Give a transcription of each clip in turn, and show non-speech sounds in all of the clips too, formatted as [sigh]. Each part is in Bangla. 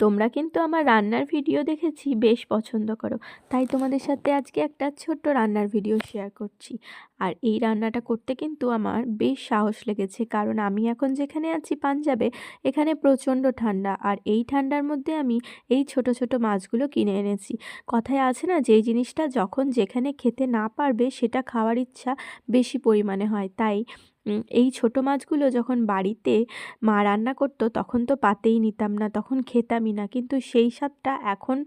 তোমরা কিন্তু আমার রান্নার ভিডিও দেখেছি, বেশ পছন্দ করো। তাই তোমাদের সাথে আজকে একটা ছোট্ট রান্নার ভিডিও শেয়ার করছি। আর এই রান্নাটা করতে কিন্তু আমার বেশ সাহস লেগেছে, কারণ আমি এখন যেখানে আছি পাঞ্জাবে, এখানে প্রচণ্ড ঠান্ডা। আর এই ঠান্ডার মধ্যে আমি এই ছোট ছোট মাছগুলো কিনে এনেছি। কথায় আছে না যেই জিনিসটা যখন যেখানে খেতে না পারবে, সেটা খাওয়ার ইচ্ছা বেশি পরিমাণে হয়। তাই এই ছোট মাছগুলো যখন বাড়িতে মা রান্না করতো তখন তো পাতেই নিতাম না তখন খেতামই না। কিন্তু সেই স্বাদটা এখন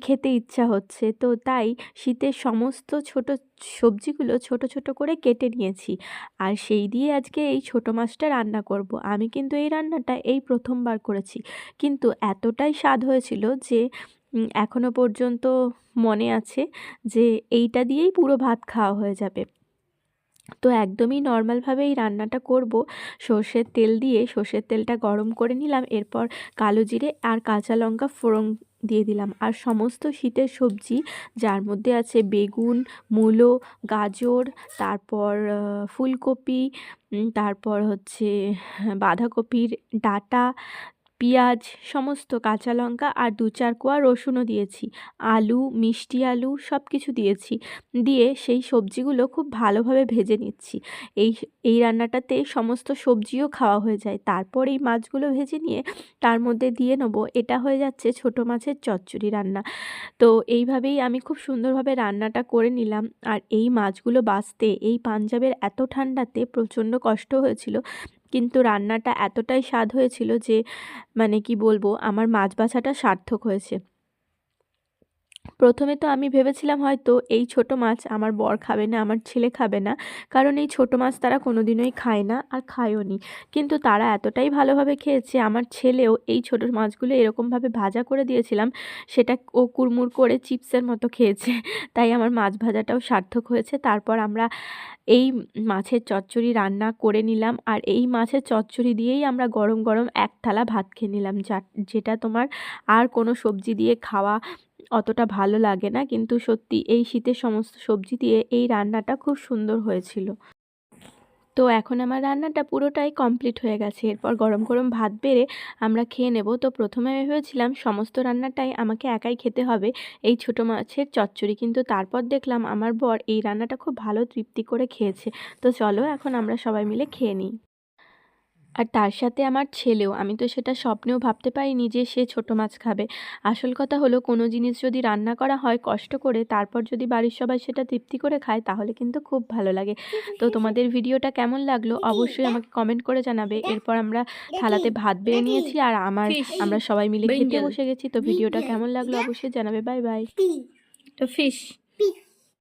খেতে ইচ্ছা হচ্ছে। তো তাই শীতের সমস্ত ছোট সবজিগুলো ছোট ছোট করে কেটে নিয়েছি। আর সেই দিয়ে আজকে এই ছোট মাছটা রান্না করব। আমি কিন্তু এই রান্নাটা এই প্রথমবার করেছি। কিন্তু এতটাই স্বাদ হয়েছিল যে উম, এখনও পর্যন্ত মনে আছে যে এইটা দিয়েই পুরো ভাত খাওয়া হয়ে যাবে। তো একদমই নর্মালভাবে এই রান্নাটা করব। সর্ষের তেল দিয়ে সর্ষের তেলটা গরম করে নিলাম, এরপর কালো জিরে আর কাঁচা লঙ্কা ফোড়ন দিয়ে দিলাম। আর সমস্ত শীতের সবজি, যার মধ্যে আছে বেগুন, মূলো, গাজর, তারপর ফুলকপি তারপর হচ্ছে বাঁধাকপির ডাঁটা পেঁয়াজ, সমস্ত কাঁচা লঙ্কা আর দু চার কোয়া রসুনও দিয়েছি। আলু, মিষ্টি আলু সব কিছু দিয়েছি। দিয়ে সেই সবজিগুলো খুব ভালোভাবে ভেজে নিচ্ছি। এই এই রান্নাটাতে সমস্ত সবজিও খাওয়া হয়ে যায়। তারপর এই মাছগুলো ভেজে নিয়ে তার মধ্যে দিয়ে নেব। এটা হয়ে যাচ্ছে ছোটো মাছের চচ্চড়ি রান্না। তো এইভাবেই আমি খুব সুন্দরভাবে রান্নাটা করে নিলাম। আর এই মাছগুলো বাছতে এই পাঞ্জাবের এত ঠান্ডাতে প্রচণ্ড কষ্ট হয়েছিল। কিন্তু রান্নাটা এতটাই স্বাদ হয়েছিল যে মানে কি বলব আমার মাছ বাছাটা সার্থক হয়েছে। প্রথমে তো আমি ভেবেছিলাম হয়তো এই ছোট মাছ আমার বর খাবে না, আমার ছেলে খাবে না। কারণ এই ছোট মাছ তারা কোনোদিনই খায় না আর খায়ও নি। কিন্তু তারা এতটাই ভালোভাবে খেয়েছে, আমার ছেলেও এই ছোট মাছগুলো এরকমভাবে ভাজা করে দিয়েছিলাম, সেটা ও কুড়মুড় করে চিপসের মতো খেয়েছে। [laughs] তাই আমার মাছ ভাজাটাও সার্থক হয়েছে। তারপর আমরা এই মাছের চচ্চড়ি রান্না করে নিলাম আর এই মাছের চচ্চড়ি দিয়েই আমরা গরম গরম এক থালা ভাত খেয়ে নিলাম, যা, যেটা তোমার আর কোনো সবজি দিয়ে খাওয়া অতটা ভালো লাগে না। কিন্তু সত্যি এই শীতের সমস্ত সবজি দিয়ে এই রান্নাটা খুব সুন্দর হয়েছিল। তো এখন আমার রান্নাটা পুরোটাই কমপ্লিট হয়ে গেছে। এরপর গরম গরম ভাত বেড়ে আমরা খেয়ে নেব। তো প্রথমে ভেবেছিলাম সমস্ত রান্নাটাই আমাকে একাই খেতে হবে। এই ছোটো মাছের চচ্চড়ি। কিন্তু তারপর দেখলাম আমার বর এই রান্নাটা খুব ভালো তৃপ্তি করে খেয়েছে। তো চলো এখন আমরা সবাই মিলে খেয়ে নিই। আর তার সাথে আমার ছেলেও। আমি তো সেটা স্বপ্নেও ভাবতে পারিনি যে সে ছোটো মাছ খাবে। আসল কথা হলো কোনো জিনিস যদি রান্না করা হয় কষ্ট করে তারপর যদি বাড়ির সবাই সেটা তৃপ্তি করে খায় তাহলে কিন্তু খুব ভালো লাগে। তো তোমাদের ভিডিওটা কেমন লাগল অবশ্যই আমাকে কমেন্ট করে জানাবে। এরপর আমরা থালাতে ভাত বেড়ে নিয়েছি আর আমার আমরা সবাই মিলে খেতে বসে গেছি। তো ভিডিওটা কেমন লাগল অবশ্যই জানাবে। বাই বাই তো ফিশ